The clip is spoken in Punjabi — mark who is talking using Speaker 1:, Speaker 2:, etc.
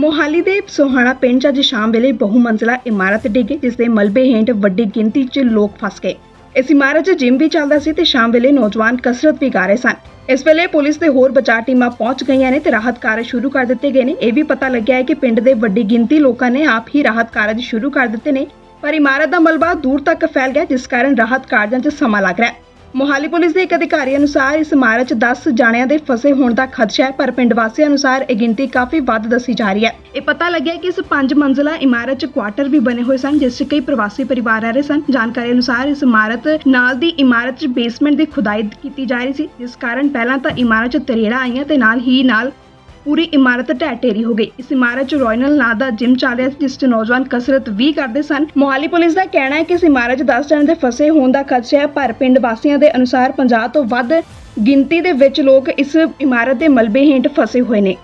Speaker 1: ਮੋਹਾਲੀ ਦੇ ਸੋਹਾਣਾ ਪਿੰਡ 'ਚ ਅੱਜ ਸ਼ਾਮ ਵੇਲੇ ਬਹੁ ਮੰਜ਼ਲਾ ਇਮਾਰਤ ਡਿੱਗੀ ਜਿਸ ਦੇ ਮਲਬੇ ਹੇਠ ਵੱਡੀ ਗਿਣਤੀ 'ਚ ਲੋਕ ਫਸ ਗਏ। ਇਸ ਇਮਾਰਤ 'ਚ ਜਿਮ ਵੀ ਚੱਲਦਾ ਸੀ ਤੇ ਸ਼ਾਮ ਵੇਲੇ ਨੌਜਵਾਨ ਕਸਰਤ ਵੀ ਕਰ ਰਹੇ ਸਨ। ਇਸ ਵੇਲੇ ਪੁਲਿਸ ਤੇ ਹੋਰ ਬਚਾਅ ਟੀਮਾਂ ਪਹੁੰਚ ਗਈਆਂ ਨੇ ਤੇ ਰਾਹਤ ਕਾਰਜ ਸ਼ੁਰੂ ਕਰ ਦਿੱਤੇ ਗਏ ਨੇ। ਇਹ ਵੀ ਪਤਾ ਲੱਗਿਆ ਹੈ ਕਿ ਪਿੰਡ ਦੇ ਵੱਡੀ ਗਿਣਤੀ ਲੋਕਾਂ ਨੇ ਆਪ ਹੀ ਰਾਹਤ ਕਾਰਜ ਸ਼ੁਰੂ ਕਰ ਦਿੱਤੇ ਨੇ, ਪਰ ਇਮਾਰਤ ਦਾ ਮਲਬਾ ਦੂਰ ਤੱਕ ਫੈਲ ਗਿਆ, ਜਿਸ ਕਾਰਨ ਰਾਹਤ ਕਾਰਜਾਂ 'ਚ ਸਮਾਂ ਲੱਗ ਰਿਹਾ ਹੈ। ਮੋਹਾਲੀ ਪੁਲਿਸ ਦੇ ਇੱਕ ਅਧਿਕਾਰੀ ਅਨੁਸਾਰ ਇਸ ਇਮਾਰਤ 'ਚ 10 ਜਾਣਿਆਂ ਦੇ ਫਸੇ ਹੋਣ ਦਾ ਖਦਸ਼ਾ ਹੈ, ਪਰ ਪਿੰਡ ਵਾਸੀਆਂ ਅਨੁਸਾਰ ਇਹ ਗਿਣਤੀ ਕਾਫੀ ਵੱਧ ਦੱਸੀ ਜਾ ਰਹੀ ਹੈ। ਇਹ ਪਤਾ ਲੱਗਿਆ ਕਿ ਇਸ ਪੰਜ ਮੰਜ਼ਲਾ ਇਮਾਰਤ 'ਚ ਕੁਆਟਰ ਵੀ ਬਣੇ ਹੋਏ ਸਨ, ਜਿਸ 'ਚ ਕਈ ਪ੍ਰਵਾਸੀ ਪਰਿਵਾਰ ਰਹਿ ਰਹੇ ਸਨ। ਜਾਣਕਾਰੀ ਅਨੁਸਾਰ ਇਸ ਇਮਾਰਤ ਨਾਲ ਦੀ ਇਮਾਰਤ 'ਚ ਬੇਸਮੈਂਟ ਦੀ ਖੁਦਾਈ ਕੀਤੀ ਜਾ ਰਹੀ ਸੀ, ਜਿਸ ਕਾਰਨ ਪਹਿਲਾਂ ਤਾਂ ਇਮਾਰਤ 'ਚ ਤਰੇੜਾਂ ਆਈਆਂ ਤੇ ਨਾਲ ਹੀ ਨਾਲ ਪੂਰੀ ਇਮਾਰਤ ਢਹਿ ਢੇਰੀ ਹੋ ਗਈ। ਇਸ ਇਮਾਰਤ 'ਚ ਰੋਇਨਲ ਨਾਂ ਦਾ ਜਿਮ ਚੱਲ ਰਿਹਾ ਸੀ, ਜਿਸ 'ਚ ਨੌਜਵਾਨ ਕਸਰਤ ਵੀ ਕਰਦੇ ਸਨ। ਮੋਹਾਲੀ ਪੁਲਿਸ ਦਾ ਕਹਿਣਾ ਹੈ ਕਿ ਇਸ ਇਮਾਰਤ 'ਚ 10 ਜਣ ਦੇ ਫਸੇ ਹੋਣ ਦਾ ਖਦਸ਼ਾ ਹੈ, ਪਰ ਪਿੰਡ ਵਾਸੀਆਂ ਦੇ ਅਨੁਸਾਰ 50 ਤੋਂ ਵੱਧ ਗਿਣਤੀ ਦੇ ਵਿੱਚ ਲੋਕ ਇਸ ਇਮਾਰਤ ਦੇ ਮਲਬੇ ਹੇਠ ਫਸੇ ਹੋਏ ਨੇ।